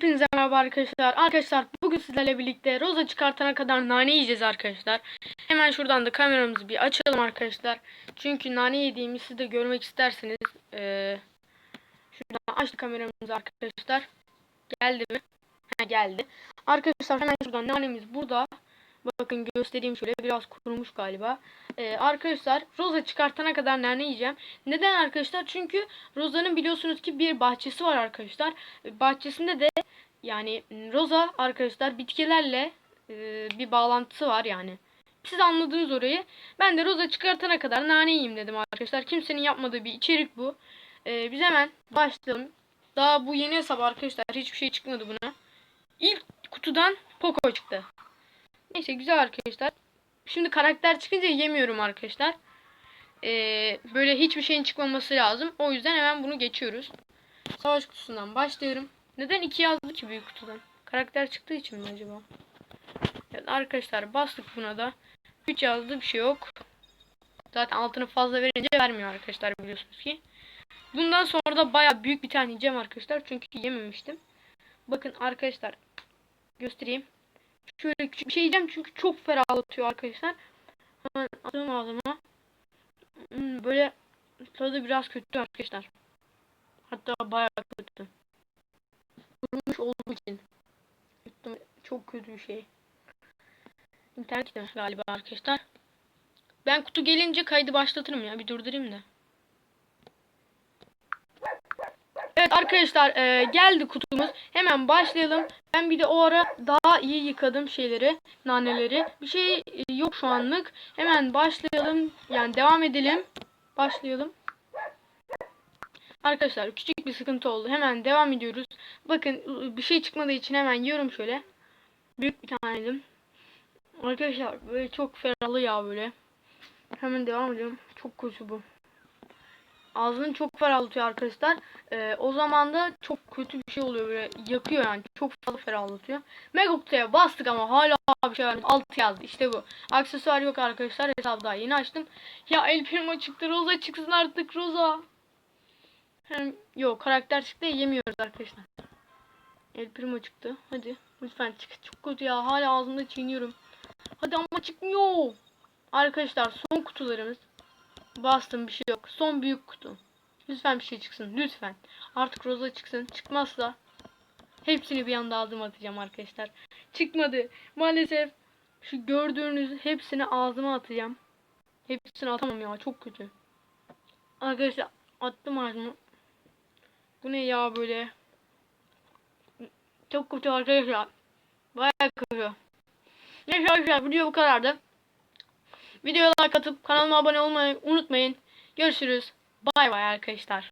Hepinize merhaba arkadaşlar. Arkadaşlar bugün sizlerle birlikte Rosa çıkartana kadar nane yiyeceğiz arkadaşlar. Hemen şuradan da kameramızı bir açalım arkadaşlar. Çünkü nane yediğimi siz de görmek isterseniz. Ee, şuradan açtık kameramızı arkadaşlar. Geldi mi? Ha, geldi. Arkadaşlar hemen şuradan nanemiz burada. Bakın göstereyim şöyle biraz kurumuş galiba. Ee, arkadaşlar Rosa çıkartana kadar nane yiyeceğim. Neden arkadaşlar? Çünkü Rosa'nın biliyorsunuz ki bir bahçesi var arkadaşlar. Ee, Bahçesinde de yani Rosa arkadaşlar bitkilerle e, bir bağlantısı var yani. Siz anladınız orayı. Ben de Rosa çıkartana kadar nane yiyeyim dedim arkadaşlar. Kimsenin yapmadığı bir içerik bu. Ee, biz hemen başlayalım. Daha bu yeni hesap arkadaşlar. Hiçbir şey çıkmadı buna. İlk kutudan Poco çıktı. Neyse güzel arkadaşlar. Şimdi karakter çıkınca yemiyorum arkadaşlar. Ee, böyle hiçbir şeyin çıkmaması lazım. O yüzden hemen bunu geçiyoruz. Savaş kutusundan başlıyorum. Neden 2 yazdı ki büyük kutudan? Karakter çıktığı için mi acaba? Evet arkadaşlar bastık buna da. 3 yazdı bir şey yok. Zaten altını fazla verince vermiyor arkadaşlar biliyorsunuz ki. Bundan sonra da baya büyük bir tane yiyeceğim arkadaşlar. Çünkü yememiştim. Bakın arkadaşlar göstereyim. Şöyle küçük bir şey yiyeceğim çünkü çok ferahlatıyor arkadaşlar. Hemen atıyorum ağzıma. Hmm, böyle tadı biraz kötü arkadaşlar. Hatta bayağı kötü. Kurumuş olduğu için. Çok kötü bir şey. İnternet gitmesi galiba arkadaşlar. Ben kutu gelince kaydı başlatırım ya. Bir durdurayım da. Evet arkadaşlar e, geldi kutumuz. Hemen başlayalım. Ben bir de o ara daha iyi yıkadım şeyleri, naneleri. Bir şey e, yok şu anlık. Hemen başlayalım. Yani devam edelim. Başlayalım. Arkadaşlar küçük bir sıkıntı oldu. Hemen devam ediyoruz. Bakın bir şey çıkmadığı için hemen yiyorum şöyle. Büyük bir tane yedim. Arkadaşlar böyle çok ferahlı ya böyle. Hemen devam ediyorum. Çok kötü bu. Ağzını çok ferahlatıyor arkadaşlar. Ee, o zaman da çok kötü bir şey oluyor böyle yakıyor yani çok fazla ferahlatıyor. Megapta'ya bastık ama hala bir şey vermedi. Alt yazdı işte bu. Aksesuar yok arkadaşlar hesabı daha yeni açtım. Ya El Primo çıktı Rosa çıksın artık Rosa. Hem yok karakter çıktı yemiyoruz arkadaşlar. El Primo çıktı hadi lütfen çık. Çok kötü ya hala ağzımda çiğniyorum. Hadi ama çıkmıyor. Arkadaşlar son kutularımız. Bastım bir şey yok. Son büyük kutu. Lütfen bir şey çıksın. Lütfen. Artık Rosa çıksın. Çıkmazsa hepsini bir anda ağzıma atacağım arkadaşlar. Çıkmadı. Maalesef şu gördüğünüz hepsini ağzıma atacağım. Hepsini atamam ya. Çok kötü. Arkadaşlar attım ağzıma. Bu ne ya böyle? Çok kötü arkadaşlar. Bayağı kötü. Neyse arkadaşlar video bu kadardı. Videoya like atıp kanalıma abone olmayı unutmayın. Görüşürüz. Bay bay arkadaşlar.